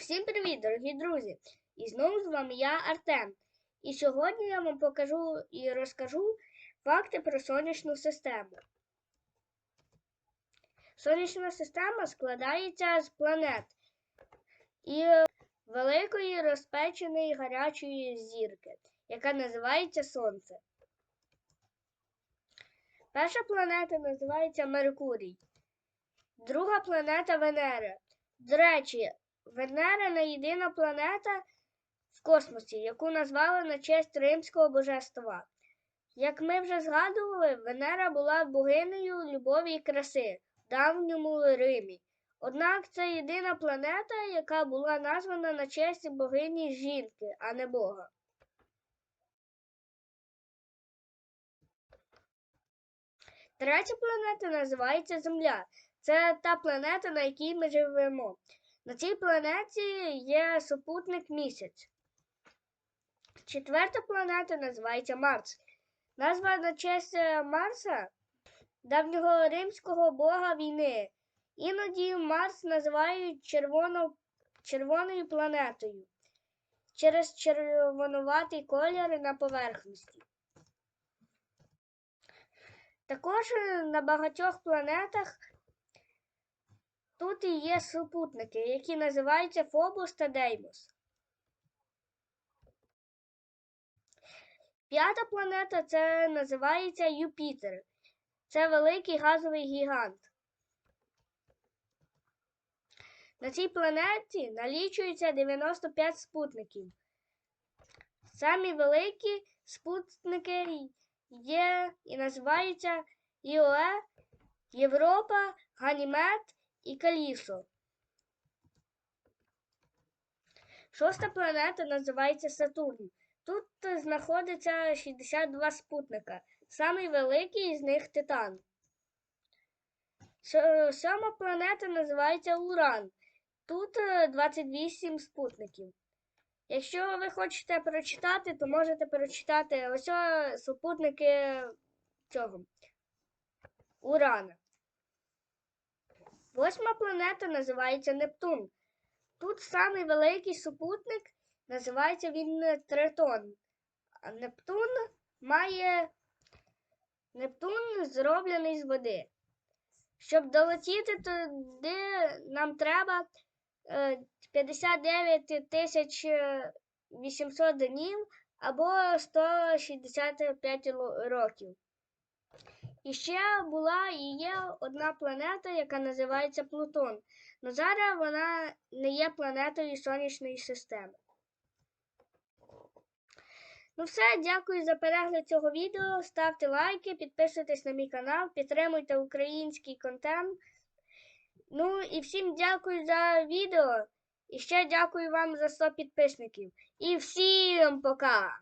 Всім привіт, дорогі друзі! І знову з вами я, Артем. І сьогодні я вам покажу і розкажу факти про сонячну систему. Сонячна система складається з планет і великої розпеченої гарячої зірки, яка називається Сонце. Перша планета називається Меркурій, друга планета Венера. До речі, Венера не єдина планета в космосі, яку назвали на честь римського божества. Як ми вже згадували, Венера була богинею любові і краси в давньому Римі. Однак це єдина планета, яка була названа на честь богині жінки, а не Бога. Третя планета називається Земля. Це та планета, на якій ми живемо. На цій планеті є супутник місяць. Четверта планета називається Марс. Назва на честь е, Марса, давнього римського бога війни. Іноді Марс називають червоно, червоною планетою через червонуватий колір на поверхності. Також е, на багатьох планетах Тут і є супутники, які називаються Фобос та Деймос. П'ята планета це називається Юпітер. Це великий газовий гігант. На цій планеті налічується 95 спутників. Самі великі спутники є і називаються Іоe, Європа, Ганімед і Калісо. Шоста планета називається Сатурн. Тут знаходиться 62 спутника. Самий великий з них Титан. Сьома планета називається Уран. Тут 28 спутників. Якщо ви хочете прочитати, то можете прочитати ось супутники цього Урана. Восьма планета називається Нептун. Тут самий великий супутник, називається він Тритон. А Нептун має Нептун зроблений з води. Щоб долетіти туди, нам треба 59 тисяч 800 днів або 165 років. І ще була і є одна планета, яка називається Плутон. Но зараз вона не є планетою сонячної системи. Ну все, дякую за перегляд цього відео. Ставте лайки, підписуйтесь на мій канал, підтримуйте український контент. Ну і всім дякую за відео. І ще дякую вам за 100 підписників. І всім пока!